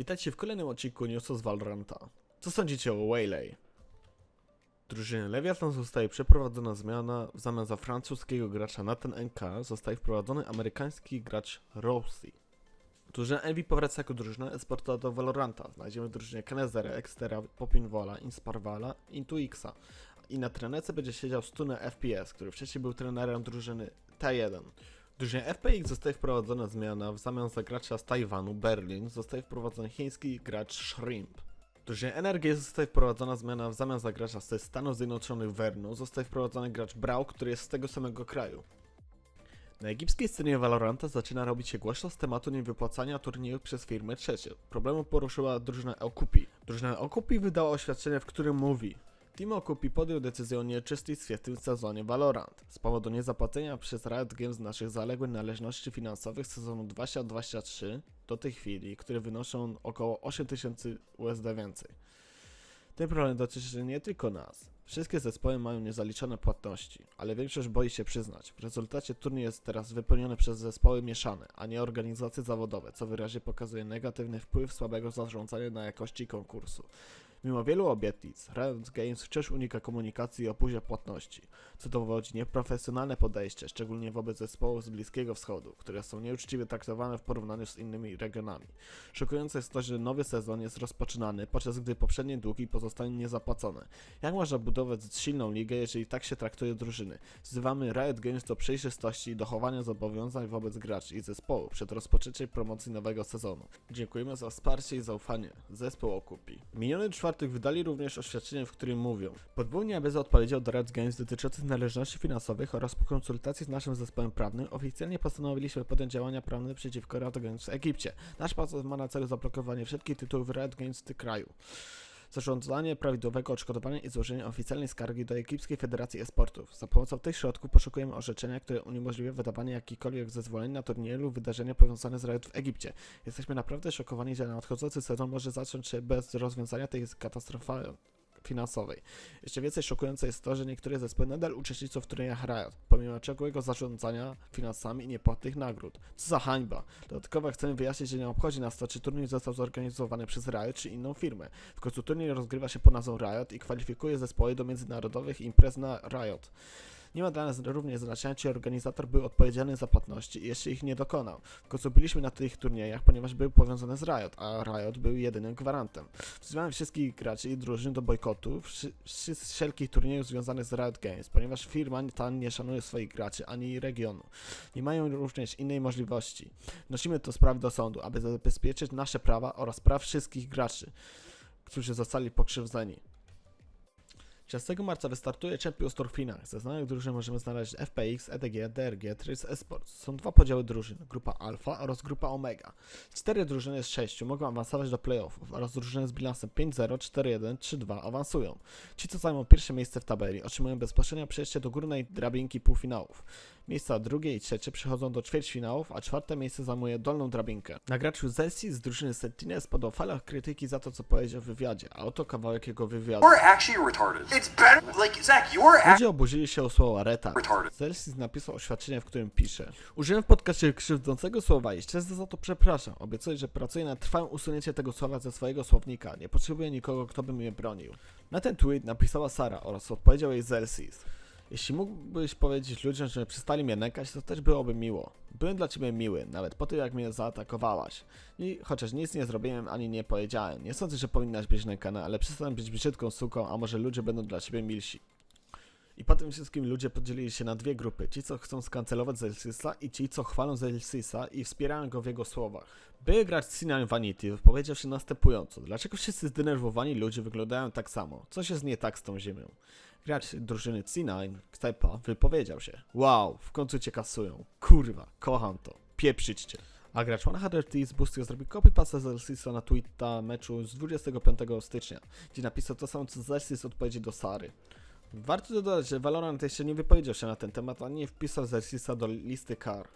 Witajcie w kolejnym odcinku Newsu z Valoranta. Co sądzicie o Waylay? Drużynie Leviathan zostaje przeprowadzona zmiana, w zamian za francuskiego gracza Nathan NK zostaje wprowadzony amerykański gracz Rosie. Drużyna Envy powraca jako drużyna esportowa do Valoranta. Znajdziemy drużynie Kenezera, Extera, Popinwola, Insparvala, Intuixa. I na trenerce będzie siedział Stune FPS, który wcześniej był trenerem drużyny T1. Drużynie FPX zostaje wprowadzona zmiana, w zamian za gracza z Tajwanu, Berlin, zostaje wprowadzony chiński gracz Shrimp. Drużynie NRG zostaje wprowadzona zmiana, w zamian za gracza ze Stanów Zjednoczonych Vernu, zostaje wprowadzony gracz Brau, który jest z tego samego kraju. Na egipskiej scenie Valoranta zaczyna robić się głośno z tematu niewypłacania turniejów przez firmy trzecie. Problemu poruszyła drużyna Okupi. Drużyna Okupi wydała oświadczenie, w którym mówi Team Okupi podjął decyzję o nieczystystwie w tym sezonie Valorant. Z powodu niezapłacenia przez Riot Games naszych zaległych należności finansowych z sezonu 2023 do tej chwili, które wynoszą około 8000 USD więcej. Ten problem dotyczy nie tylko nas. Wszystkie zespoły mają niezaliczone płatności, ale większość boi się przyznać. W rezultacie turniej jest teraz wypełniony przez zespoły mieszane, a nie organizacje zawodowe, co wyraźnie pokazuje negatywny wpływ słabego zarządzania na jakości konkursu. Mimo wielu obietnic, Riot Games wciąż unika komunikacji i opóźnia płatności, co dowodzi nieprofesjonalne podejście, szczególnie wobec zespołów z Bliskiego Wschodu, które są nieuczciwie traktowane w porównaniu z innymi regionami. Szokujące jest to, że nowy sezon jest rozpoczynany, podczas gdy poprzednie długi pozostają niezapłacone. Jak można budować silną ligę, jeżeli tak się traktuje drużyny? Wzywamy Riot Games do przejrzystości i dochowania zobowiązań wobec graczy i zespołu przed rozpoczęciem promocji nowego sezonu. Dziękujemy za wsparcie i zaufanie. Zespół okupi. Miniony czwartek wydali również oświadczenie, w którym mówią Podwójnie bez odpowiedział do Riot Games dotyczących należności finansowych oraz po konsultacji z naszym zespołem prawnym oficjalnie postanowiliśmy podjąć działania prawne przeciwko Riot Games w Egipcie. Nasz proces ma na celu zablokowanie wszystkich tytułów Riot Games w tym kraju zarządzanie prawidłowego odszkodowania i złożenie oficjalnej skargi do Egipskiej Federacji Esportów. Za pomocą tych środków poszukujemy orzeczenia, które uniemożliwia wydawanie jakichkolwiek zezwoleń na turnieje lub wydarzenia powiązane z Riot w Egipcie. Jesteśmy naprawdę szokowani, że nadchodzący sezon może zacząć się bez rozwiązania tej katastrofy finansowej. Jeszcze więcej szokujące jest to, że niektóre zespoły nadal uczestniczą w turniejach Riot, pomimo ciągłego zarządzania finansami i niepłatnych nagród. Co za hańba! Dodatkowo chcemy wyjaśnić, że nie obchodzi nas to, czy turniej został zorganizowany przez Riot czy inną firmę. W końcu turniej rozgrywa się pod nazwą Riot i kwalifikuje zespoły do międzynarodowych imprez na Riot. Nie ma dla nas również znaczenia, czy organizator był odpowiedzialny za płatności i jeszcze ich nie dokonał. W końcu byliśmy na tych turniejach, ponieważ był powiązany z Riot, a Riot był jedynym gwarantem. Wzywamy wszystkich graczy i drużyn do bojkotu wszelkich turniejów związanych z Riot Games, ponieważ firma ta nie szanuje swoich graczy ani regionu. Nie mają również innej możliwości. Wnosimy to sprawy do sądu, aby zabezpieczyć nasze prawa oraz praw wszystkich graczy, którzy zostali pokrzywdzeni. 30 marca wystartuje Champions Tour Chinach. Ze znanych drużyn możemy znaleźć FPX, EDG, DRG, Trace Esports. Są dwa podziały drużyn, grupa Alpha oraz grupa Omega. Cztery drużyny z sześciu mogą awansować do playoffów oraz drużyny z bilansem 5-0, 4-1, 3-2 awansują. Ci, co zajmą pierwsze miejsce w tabeli, otrzymują bezpośrednio przejście do górnej drabinki półfinałów. Miejsca drugie i trzecie przechodzą do ćwierćfinałów, a czwarte miejsce zajmuje dolną drabinkę. Na graczu Zelsi z drużyny Sentinel spadł falach krytyki za to, co powiedział w wywiadzie, a oto kawałek jego wywiadu. Ludzie oburzyli się o słowa retard. Celsius napisał oświadczenie, w którym pisze Użyłem w podcaście krzywdzącego słowa i szczerze za to przepraszam. Obiecuję, że pracuję nad trwałym usunięciem tego słowa ze swojego słownika. Nie potrzebuję nikogo, kto by mnie bronił. Na ten tweet napisała Sara oraz odpowiedział jej Zelsis. Jeśli mógłbyś powiedzieć ludziom, że przestali mnie nękać, to też byłoby miło. Byłem dla ciebie miły, nawet po tym jak mnie zaatakowałaś. I chociaż nic nie zrobiłem ani nie powiedziałem, nie sądzę, że powinnaś być nękana, ale przestań być brzydką suką, a może ludzie będą dla ciebie milsi. I po tym wszystkim ludzie podzielili się na dwie grupy. Ci, co chcą skancelować Zelsisa i ci, co chwalą Zelsisa i wspierają go w jego słowach. By grać Sinan Vanity wypowiedział się następująco. Dlaczego wszyscy zdenerwowani ludzie wyglądają tak samo? Coś jest nie tak z tą ziemią. Gracz drużyny C9, Ktepa, wypowiedział się. Wow, w końcu cię kasują. Kurwa, kocham to. Pieprzyć cię. A gracz 100 z Boostio zrobił copy-paste z Zelsisa na tweeta meczu z 25 stycznia, gdzie napisał to samo co Zelsis odpowiedzi do Sary. Warto dodać, że Valorant jeszcze nie wypowiedział się na ten temat, a nie wpisał Zelsisa do listy kar.